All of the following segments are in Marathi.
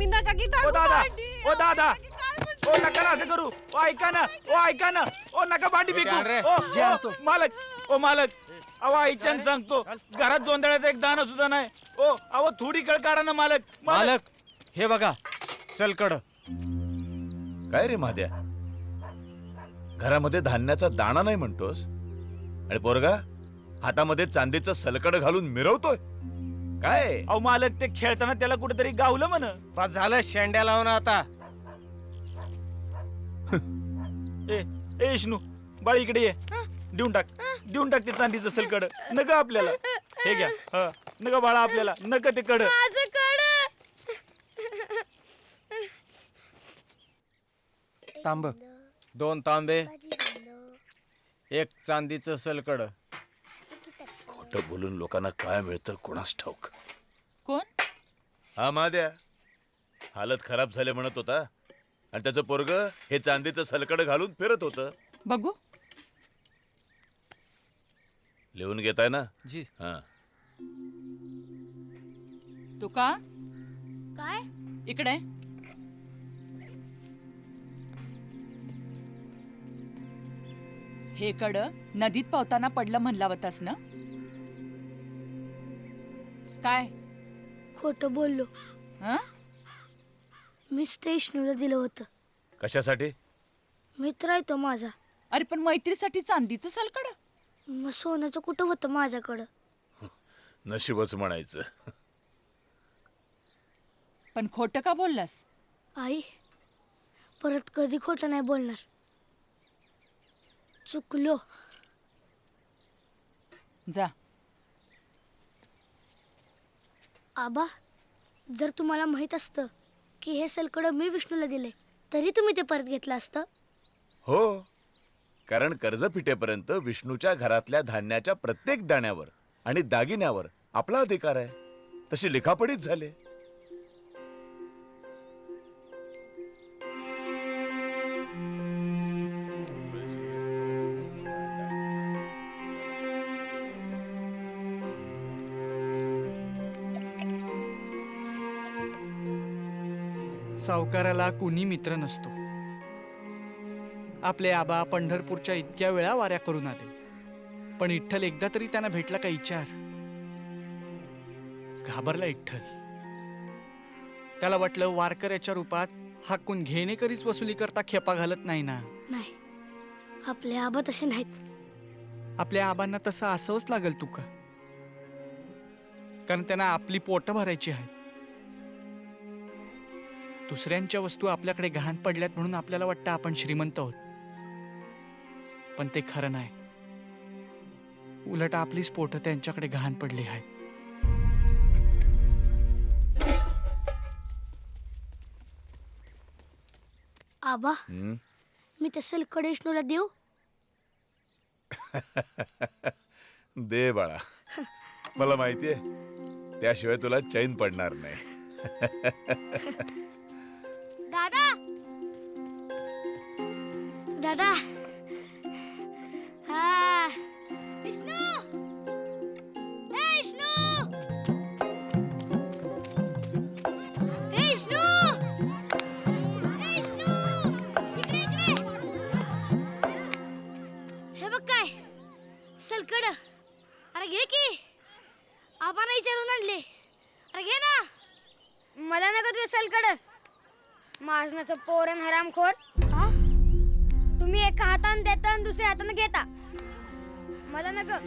तुम्ही नका की ओ दादा भांडी. ओ दादा नका की? ओ नका ना असं करू. ओ ऐका ना ओ ऐका ना. ओ नका भांडी काय बिकू रे? ओ जे ओ. मालक ओ मालक. अहो आईच्यान सांगतो घरात जोंधळ्याचा एक दाना सुद्धा नाही. ओ अहो थोडी कळ काढा ना मालक. मालक हे बघा सलकड. काय रे माद्या? घरामध्ये धान्याचा दाणा नाही म्हणतोस? आणि पोरगा हातामध्ये चांदीचं सलकड घालून मिरवतोय? काय? अहो मालक ते खेळताना त्याला कुठेतरी गावलं म्हण. पास झालं शेंड्या लावून आता. ए ए विष्णू बाळ इकडे ये. देऊन टाक. देऊन टाक ते चांदीचं सलकड. नका आपल्याला. हे घ्या. हा. नका बाळा आपल्याला. नका ते कड. माझं कड. तांब. दोन तांबे. एक चांदीचं सलकड. खोटं बोलून लोकांना काय मिळतं कोणास ठाऊक? हा माद्या. हालत खराब झाले म्हणत होता. आणि त्याचं पोरग हे चांदीचं सलकड घालून फिरत होतं. बघू. लिहून घेताय ना? जी. हा. तू का काय? इकडे. हे कड नदीत पावताना पडलं म्हणला होतास ना? काय? खोटं बोललो. हं? मी स्टेशनला दिलं होतं. कशासाठी? मित्र आहे तो माझा. अरे पण मैत्रीसाठी चांदीचं सलकड मग सोन्याचं कुठं होतं माझ्याकडं? नशीबच म्हणायचं. पण खोटं का बोललास? आई परत कधी खोटं नाही बोलणार. चुकलो. जा. आबा जर तुम्हाला माहीत असतं की हे सलकडं मी विष्णूला दिले तरी तुम्ही ते परत घेतलं असतं? हो. कारण कर्ज फिटेपर्यंत विष्णूच्या घरातल्या धान्याच्या प्रत्येक दाण्यावर आणि दागिन्यावर आपला अधिकार आहे. तशी लिखापडीच झाले. सावकाराला कुणी मित्र नसतो. आपले आबा पंढरपूरच्या इतक्या वेळा वाऱ्या करून आले. पण विठ्ठल एकदा तरी त्यांना भेटला का विचार घाबरला विठ्ठल त्याला वाटलं वारकऱ्याच्या रूपात हाकून घेणेकरीच वसुली करता खेपा घालत नाही ना. नाही. आपले आबा तसे नाहीत. आपल्या आबांना तसं असावंच लागेल तुका कारण त्यांना आपली पोटं भरायची आहेत. दुसऱ्यांच्या वस्तू आपल्याकडे गहाण पडल्यात म्हणून आपल्याला वाटतं आपण श्रीमंत आहोत. पण ते खरं नाही. उलट आपलीच पोटं त्यांच्याकडे गहाण पडली आहेत. आबा हं? मी त्या सलकडं विष्णूला देऊ? दे बाळा. मला माहितीये त्याशिवाय तुला चैन पडणार नाही. दादा. हा। विष्णू। ए विष्णू। ए विष्णू। ए विष्णू। इकडे इकडे। हे बघ काय सलकड. अरे घे की. आबाना विचारून आणले. अरे घे ना. मला नका तुझ्या सलकड. माजनाचं पोरण हरामखोर. हा? तुम्ही एका हाताने देता आणि दुसऱ्या हाताने घेता. मला नका.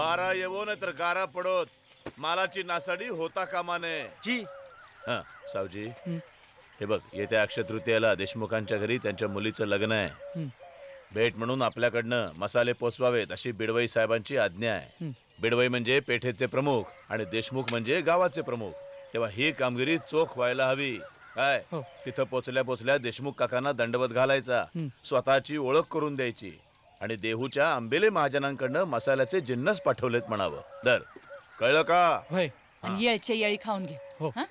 वारा येवो न तर गारा पडोत. मालाची नासाडी होता कामा नये जी. हा सावजी. हे. बघ येत्या अक्षय तृतीयेला देशमुखांच्या घरी त्यांच्या मुलीचं लग्न आहे. भेट म्हणून आपल्याकडनं मसाले पोचवावेत अशी बिडवई साहेबांची आज्ञा आहे. बिडवई म्हणजे पेठेचे प्रमुख आणि देशमुख म्हणजे गावाचे प्रमुख. तेव्हा ही कामगिरी चोख व्हायला हवी. काय? हो. तिथं पोचल्या पोचल्या देशमुख काकांना दंडवत घालायचा. स्वतःची ओळख करून द्यायची. आणि देहूच्या आंबेले महाजनांकडनं मसाल्याचे जिन्नस पाठवलेत म्हणावं. दर कळलं का? होय. आणि येळच्या येळी खाऊन घे. हो. हं?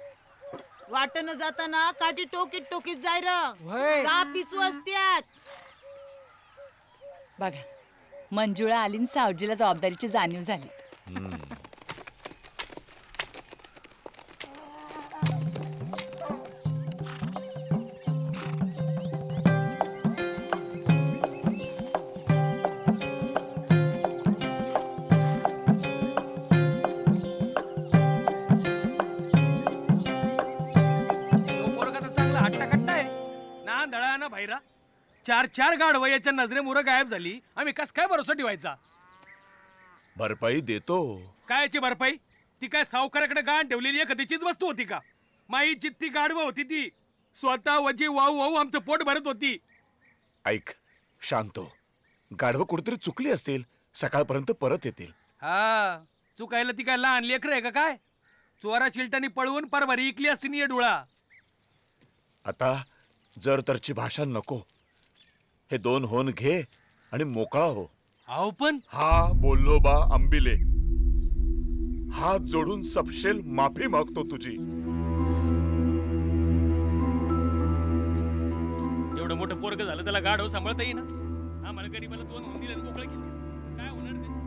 वाटणं जाताना काठी टोकीत टोकीत जाय र. व्हय. पिचू असत्यात. बघा मंजुळा आली सावजीला जबाबदारीची जाणीव झाली. चार चार गाढवं याच्या नजरेमुळं गायब झाली. आम्ही कस काय भरोसा ठेवायचा? भरपाई देतो. काय याची भरपाई? ती काय सावकाराकडे गाण ठेवलेली एखाद्याचीच वस्तू होती का? माई जित्ती गाढवं होती ती. स्वतः वजी वाहू वाहू आमचं पोट भरत होती. ऐक शांतो. गाढवं कुठेतरी चुकली असतील सकाळपर्यंत परत येतील. हा चुकायला ती काय लहान लेकर आहे का काय? चोरा चिलटानी पळवून परभरी इकली असती नी डोळा. आता जर तरची भाषा नको. हे दोन होन घे आणि मोकळा हो. अहो पण. हा बोललो बा आंबिले हात जोडून सपशेल माफी मागतो तुझी. एवढं मोठं पोरग झालं त्याला गाढव सांभाळता येईना. आम्हाला गरीबाला दोन होऊन दिले आणि मोकळं केलं. काय होणार त्याचं?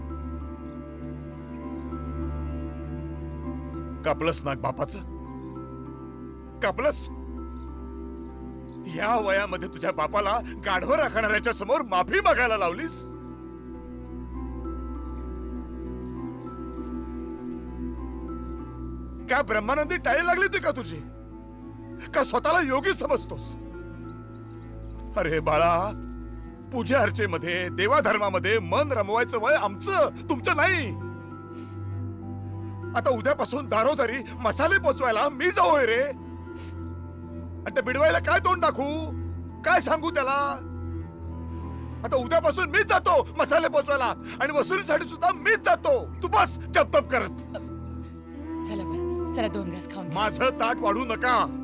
कापलस नाग बापाच? कापलस? या वयामध्ये तुझ्या बापाला गाढवं राखणाऱ्याच्या समोर माफी मागायला लावलीस? काय ब्रह्मानंदी टाळी लागली होती का तुझी? का स्वतःला योगी समजतोस? अरे बाळा पूजा अर्चेमध्ये देवाधर्मामध्ये मन रमवायचं वय आमचं तुमचं नाही. आता उद्यापासून दारोदारी मसाले पोचवायला मी जाऊय रे. आणि त्या बिडवायला काय तोंड दाखवू? काय सांगू त्याला? आता उद्यापासून मीच जातो मसाले पोचवायला. आणि वसुलीसाठी सुद्धा मीच जातो. तू बस जपतप करत. चला बरं चला दोन घास खाऊन घ्या. माझं ताट वाढू नका.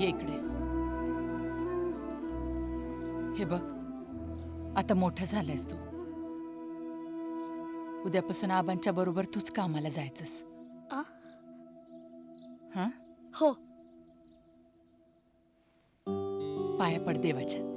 ये इकडे. हे बघ आता मोठं झालंयस तू. उद्यापासून आबांच्या बरोबर तूच कामाला जायचंस. आ? हा? हो. पाया पड देवाच्या.